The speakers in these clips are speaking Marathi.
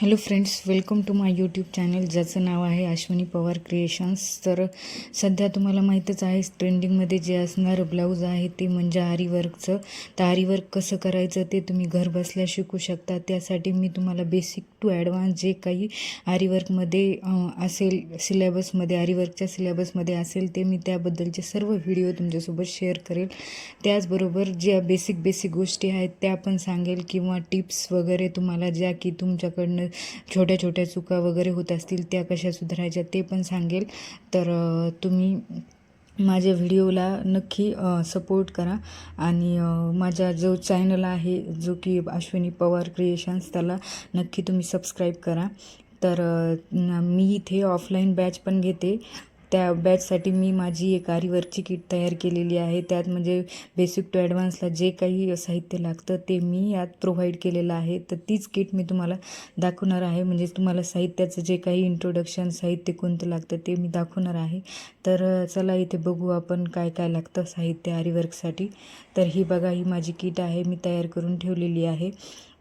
Hello friends welcome to my YouTube channel ज्याचं नाव आहे अश्विनी पवार क्रिएशन्स तर सध्या तुम्हाला माहीतच आहे ट्रेंडिंगमध्ये जे असणारं ब्लाऊज आहे ते म्हणजे आरीवर्कचं तर आरीवर्क कसं करायचं ते तुम्ही घर बसल्या शिकू शकता. त्यासाठी मी तुम्हाला बेसिक टू ॲडव्हान्स जे काही आरीवर्कमध्ये असेल सिलेबसमध्ये आरीवर्कच्या सिलेबसमध्ये असेल ते मी त्याबद्दलचे सर्व व्हिडिओ तुमच्यासोबत शेअर करेल. त्याचबरोबर ज्या बेसिक बेसिक गोष्टी आहेत त्या पण सांगेल किंवा टिप्स वगैरे तुम्हाला ज्या की तुमच्याकडनं छोट्या छोट्या चुका वगैरे होत असतील त्या कशा सुधारायच्या ते पण सांगेल. तर तुम्ही माझ्या व्हिडिओला नक्की सपोर्ट करा. आणि माझा जो चॅनल आहे जो की अश्विनी पवार क्रिएशन्स त्याला नक्की तुम्ही सबस्क्राईब करा. तर मी इथे ऑफलाईन बॅच पण घेते. त्या बॅचसाठी मी माझी एक आरीवरची किट तयार केलेली आहे. त्यात म्हणजे बेसिक टू ॲडव्हान्सला जे काही साहित्य लागतं ते मी यात प्रोव्हाइड केलेलं आहे. तर तीच किट मी तुम्हाला दाखवणार आहे. म्हणजे तुम्हाला साहित्याचं जे काही इंट्रोडक्शन साहित्य कोणतं लागतं ते मी दाखवणार आहे. तर चला इथे बघू आपण काय काय लागतं साहित्य आरीवर्कसाठी. तर ही बघा ही माझी किट आहे. मी तयार करून ठेवलेली आहे.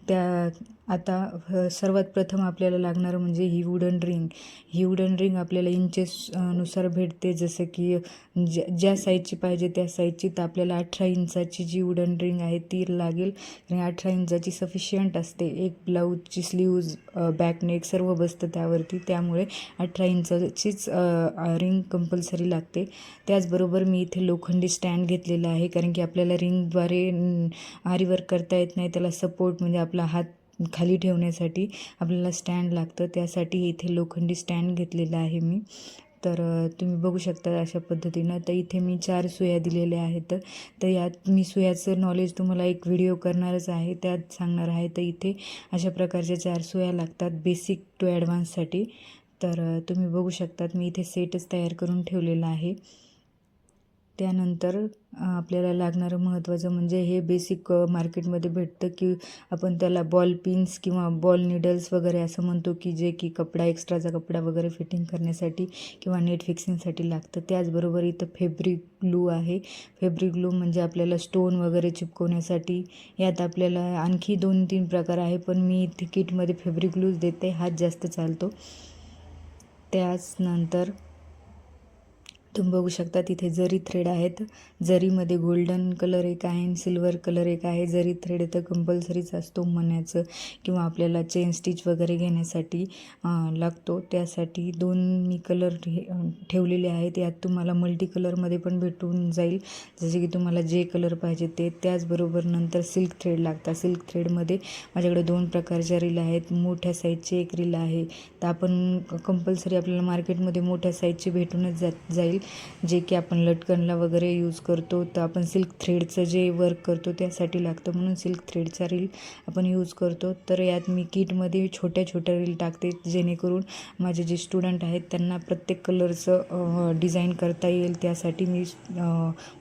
त्या आता सर्वात प्रथम आपल्याला लागणारं म्हणजे ही वुडन रिंग ही वुडन रिंग आपल्याला इंचेस नुसार भेटते. जसं की ज्या ज्या साईजची पाहिजे त्या साईजची तर आपल्याला अठरा इंचाची जी वुडन रिंग आहे ती लागेल. आणि अठरा इंचाची सफिशियंट असते. एक ब्लाऊजची स्लीव्ज बॅकनेक सर्व बसतं त्यावरती. त्यामुळे अठरा इंचाचीच रिंग कंपल्सरी लागते. त्याचबरोबर मी इथे लोखंडी स्टँड घेतलेला आहे. कारण की आपल्याला रिंगद्वारे आरीवर्क करता येत नाही. त्याला सपोर्ट म्हणजे आपला हात खाली ठेवण्यासाठी आपल्याला स्टँड लागतं. त्यासाठी इथे लोखंडी स्टँड घेतलेला आहे मी. तर तुम्ही बघू शकता अशा पद्धतीनं. तर इथे मी चार सुया दिलेल्या आहेत. तर यात मी सुयाचं नॉलेज तुम्हाला एक व्हिडिओ करणारच आहे. त्यात सांगणार आहे. तर इथे अशा प्रकारच्या चार सुया लागतात बेसिक टू ॲडव्हान्ससाठी तर तुम्ही बघू शकतात. मी इथे सेटच तयार करून ठेवलेला आहे. त्यानंतर आपल्याला लागणारं महत्त्वाचं म्हणजे हे बेसिक मार्केटमध्ये भेटतं की आपण त्याला बॉल पिन्स किंवा बॉल निडल्स वगैरे असं म्हणतो की जे की कपडा एक्स्ट्राचा कपडा वगैरे फिटिंग करण्यासाठी किंवा नेट फिक्सिंगसाठी लागतं. त्याचबरोबर इथं फेब्रिक ग्लू आहे. फेब्रिक ग्लू म्हणजे आपल्याला स्टोन वगैरे चिपकवण्यासाठी यात आपल्याला आणखी दोन तीन प्रकार आहे पण मी इथे किटमध्ये फेब्रिक ग्लूज देते. हात जास्त चालतो. त्याच नंतर तुम्ही बघू शकता तिथे जरी थ्रेड आहेत जरीमध्ये गोल्डन कलर एक आहे आणि सिल्वर कलर एक आहे जरी थ्रेड तर कंपल्सरीच असतो म्हणायचं किंवा आपल्याला चेन स्टिच वगैरे घेण्यासाठी लागतो. त्यासाठी दोन मी कलर ठेवलेले आहेत. यात तुम्हाला मल्टी कलरमध्ये पण भेटून जाईल. जसे की तुम्हाला जे कलर पाहिजे ते. त्याचबरोबर नंतर सिल्क थ्रेड लागतात. सिल्क थ्रेडमध्ये माझ्याकडे दोन प्रकारच्या रील आहेत. मोठ्या साईजची एक रील आहे. तर आपण कंपल्सरी आपल्याला मार्केटमध्ये मोठ्या साईजची भेटूनच जात जाईल. जे की आपण लटकनला वगैरे यूज करतो तर आपण सिल्क थ्रेडचं जे वर्क करतो त्यासाठी लागतं. म्हणून सिल्क थ्रेडचा रील आपण यूज करतो. तर यात मी किटमध्ये छोट्या छोट्या रील टाकते जेणेकरून माझे जे स्टुडंट आहेत त्यांना प्रत्येक कलरचं डिझाईन करता येईल. त्यासाठी मी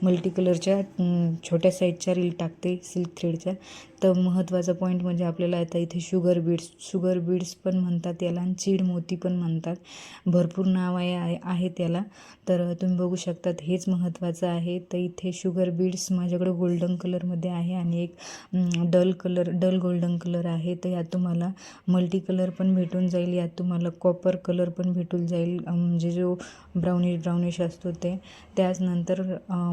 मल्टी कलरच्या छोट्या साईजच्या रील टाकते सिल्क थ्रेडच्या तर महत्त्वाचा पॉईंट म्हणजे आपल्याला आता इथे शुगर बीड्स शुगर बीड्स पण म्हणतात याला आणि चीड मोती पण म्हणतात. भरपूर नाव आहे आहे- त्याला. तर तुम्ही बघू शकतात हेच महत्त्वाचं आहे. तर इथे शुगर बीड्स माझ्याकडे गोल्डन कलरमध्ये आहे आणि एक dull colour dull golden colour आहे. तर यात तुम्हाला मल्टी कलर पण भेटून जाईल. यात तुम्हाला कॉपर कलर पण भेटून जाईल. म्हणजे जो ब्राउनिश ब्राउनिश असतो ते. त्याचनंतर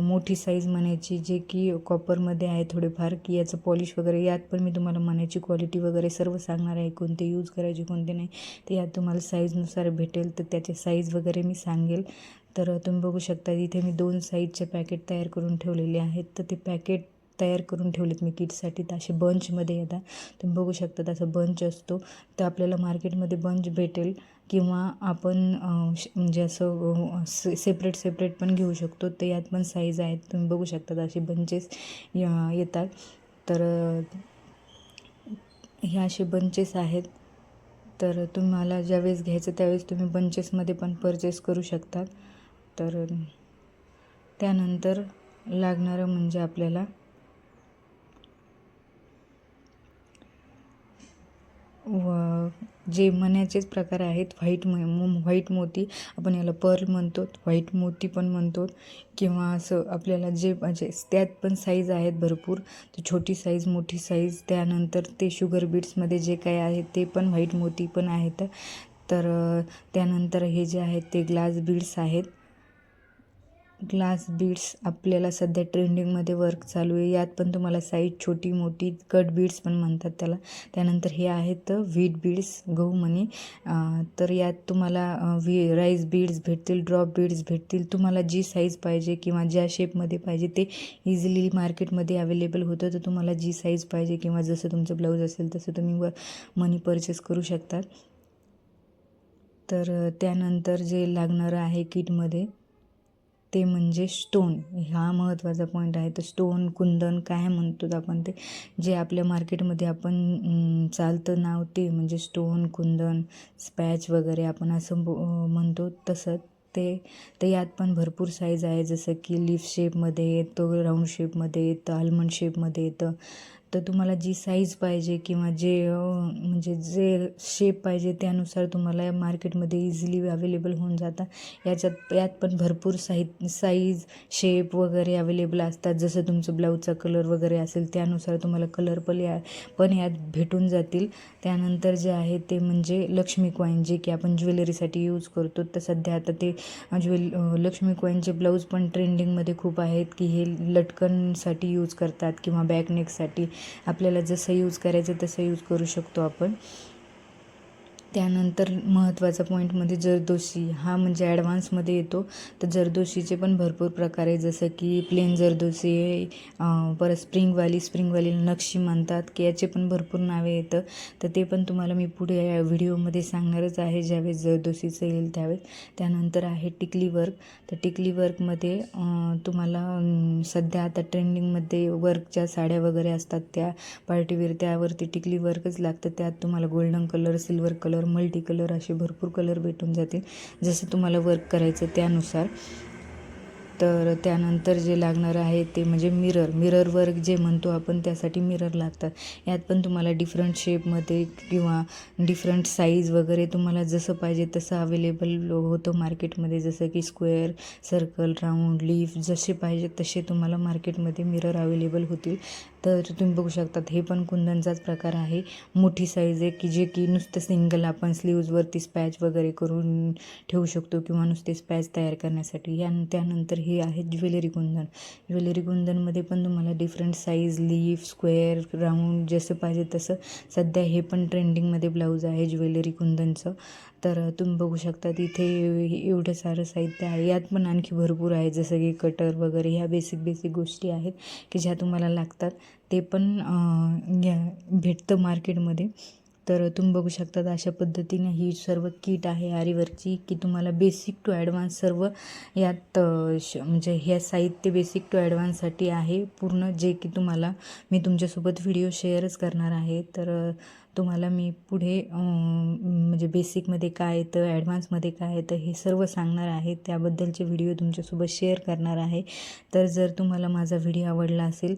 मोठी साईज म्हणायची जे की कॉपरमध्ये आहे थोडेफार की याचं पॉलिश वगैरे यात पण मी तुम्हाला मनाची क्वालिटी वगैरे सर्व सांगणार आहे. कोणते यूज करायचे कोणते नाही. ते यात तुम्हाला साईजनुसार भेटेल तर त्याचे साईज वगैरे मी सांगेल. तर तुम्ही बघू शकता इथे मी दोन साईजचे पॅकेट तयार करून ठेवलेले आहेत. तर ते पॅकेट तयार करून ठेवलेत मी किटसाठी तर असे बंचमध्ये येतात तुम्ही बघू शकता असं बंच असतो. तर आपल्याला मार्केटमध्ये बंच भेटेल किंवा आपण श- म्हणजे असं से सेपरेट सेपरेट पण घेऊ शकतो. तर यात पण साईज आहेत. तुम्ही बघू शकता असे बंचेस येतात. तर ह्या हे असे बंचेस आहेत. तर तुम्हाला ज्यावेळेस घ्यायचं त्यावेळेस तुम्ही बंचेसमध्ये पण परचेस करू शकतात तर त्यानंतर लागणारं म्हणजे आपल्याला व जे मण्याचेच प्रकार आहेत व्हाईट म मो- व्हाईट मोती आपण याला पर्ल म्हणतो व्हाईट मोती पण म्हणतो किंवा असं आपल्याला जे म्हणजे त्यात पण साईज आहेत भरपूर तर छोटी साईज मोठी साईज त्यानंतर ते शुगर बीट्समध्ये जे काही आहे ते पण व्हाईट मोती पण आहेत. तर त्यानंतर हे जे आहेत ते ग्लास बीड्स आहेत. ग्लास बीड्स आपल्याला सध्या ट्रेंडिंगमध्ये वर्क चालू आहे. यात पण तुम्हाला साईज छोटी मोठी कट बीड्स पण म्हणतात त्याला. त्यानंतर हे आहेत व्हीट बीड्स गहू मणी. तर यात तुम्हाला व्ही राईस बीड्स भेटतील ड्रॉप बीड्स भेटतील. तुम्हाला जी साईज पाहिजे किंवा ज्या शेपमध्ये पाहिजे ते इझिली मार्केटमध्ये अवेलेबल होतं तर तुम्हाला जी साईज पाहिजे किंवा जसं तुमचं ब्लाऊज असेल तसं तुम्ही व मनी परचेस करू शकतात तर त्यानंतर जे लागणारं आहे किटमध्ये ते म्हणजे स्टोन हा महत्त्वाचा पॉईंट आहे. तर स्टोन कुंदन काय म्हणतो आपण ते? जे आपल्या मार्केटमध्ये आपण चालतं नाव ते म्हणजे स्टोन कुंदन स्पॅच वगैरे आपण असं बो म्हणतो तसं. ते तर यात पण भरपूर साईज आहे. जसं की लिफ शेपमध्ये येतं राऊंड शेपमध्ये येतं आल्मंड शेपमध्ये येतं तर तुम्हाला जी साईज पाहिजे किंवा जे म्हणजे जे शेप पाहिजे त्यानुसार तुम्हाला मार्केटमध्ये इझिली अवेलेबल होऊन जातात. याच्यात यात पण भरपूर साई साईज शेप वगैरे अवेलेबल असतात. जसं तुमचं ब्लाऊजचा कलर वगैरे असेल त्यानुसार तुम्हाला कलर पण या पण यात भेटून जातील. त्यानंतर जे आहे ते म्हणजे लक्ष्मी कॉईन जे की आपण ज्वेलरीसाठी यूज करतो. तर सध्या आता ते ज्वेल लक्ष्मी कॉईनचे ब्लाऊज पण ट्रेंडिंगमध्ये खूप आहेत की हे लटकनसाठी यूज करतात किंवा बॅकनेकसाठी आपल्याला जसं यूज करायचं तसं यूज करू शकतो आपण. त्यानंतर महत्त्वाचा पॉईंटमध्ये म्हणजे जरदोशी. हा म्हणजे ॲडव्हान्समध्ये येतो. तर जरदोशीचे पण भरपूर प्रकार आहे जसं की प्लेन जरदोशी परत स्प्रिंगवाली स्प्रिंगवाली नक्षी म्हणतात की याचे पण भरपूर नावे येतं तर ते पण तुम्हाला मी पुढे या व्हिडिओमध्ये सांगणारच आहे. ज्यावेळेस जरदोशीचं येईल त्यावेळेस. त्यानंतर आहे टिकली वर्क तर टिकली वर्कमध्ये तुम्हाला सध्या आता ट्रेंडिंगमध्ये वर्कच्या साड्या वगैरे असतात त्या पार्टीवेअर त्यावरती टिकली वर्कच लागतं. त्यात तुम्हाला golden colour silver colour multi colour असे भरपूर कलर भेटून जातील. जसं तुम्हाला वर्क करायचं त्यानुसार. तर त्यानंतर जे लागणार आहे ते म्हणजे मिरर मिरर वर्क जे म्हणतो आपण त्यासाठी मिरर लागतात. यात पण तुम्हाला डिफरंट शेपमध्ये किंवा डिफरंट साईज वगैरे तुम्हाला जसं पाहिजे तसं अवेलेबल होतं मार्केटमध्ये जसं की स्क्वेअर सर्कल राऊंड लीफ जसे पाहिजे तसे तुम्हाला मार्केटमध्ये मिरर अवेलेबल होतील. तर तुम्ही बघू शकतात हे पण कुंदनचाच प्रकार आहे. मोठी साईज आहे की जे की नुसतं सिंगल आपण स्लीव्जवरती स्पॅच वगैरे करून ठेवू शकतो किंवा नुसते स्पॅच तयार करण्यासाठी. या त्यानंतर हे आहे ज्वेलरी कुंदन. ज्वेलरी कुंदनमध्ये पण तुम्हाला different size leaf square round जसं पाहिजे तसं. सध्या हे पण ट्रेंडिंगमध्ये ब्लाऊज आहे ज्वेलरी कुंदनचं. तर तुम्ही बघू शकता तिथे एवढं सारं साहित्य आहे. यात पण आणखी भरपूर आहे. जसं की कटर वगैरे ह्या बेसिक बेसिक गोष्टी आहेत की ज्या तुम्हाला लागतात. ते पण या- भेटतं मार्केटमध्ये तर तुम्ही बघू शकतात अशा पद्धतीने ही सर्व किट आहे आरीवरची की तुम्हाला बेसिक टू ॲडव्हान्स सर्व यात श म्हणजे ह्या साहित्य बेसिक टू ॲडव्हान्ससाठी आहे. पूर्ण जे की तुम्हाला मी तुमच्यासोबत व्हिडिओ शेअरच करणार आहे. तर तुम्हाला मी पुढे म्हणजे बेसिकमध्ये काय येतं ॲडव्हान्समध्ये काय येतं हे सर्व सांगणार आहे. त्याबद्दलचे व्हिडिओ तुमच्यासोबत शेअर करणार आहे. तर जर तुम्हाला माझा व्हिडिओ आवडला असेल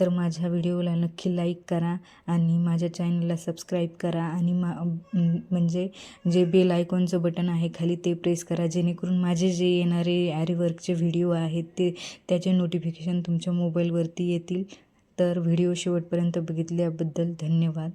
तर माझ्या व्हिडिओला नक्की लाईक करा आणि माझ्या चॅनलला सबस्क्राईब करा आणि मा म्हणजे जे बेल आयकॉनचं बटन आहे खाली ते प्रेस करा जेणेकरून माझे जे येणारे ॲरीवर्कचे व्हिडिओ आहेत ते त्याचे नोटिफिकेशन तुमच्या मोबाईलवरती येतील. तर व्हिडिओ शेवटपर्यंत बघितल्याबद्दल धन्यवाद.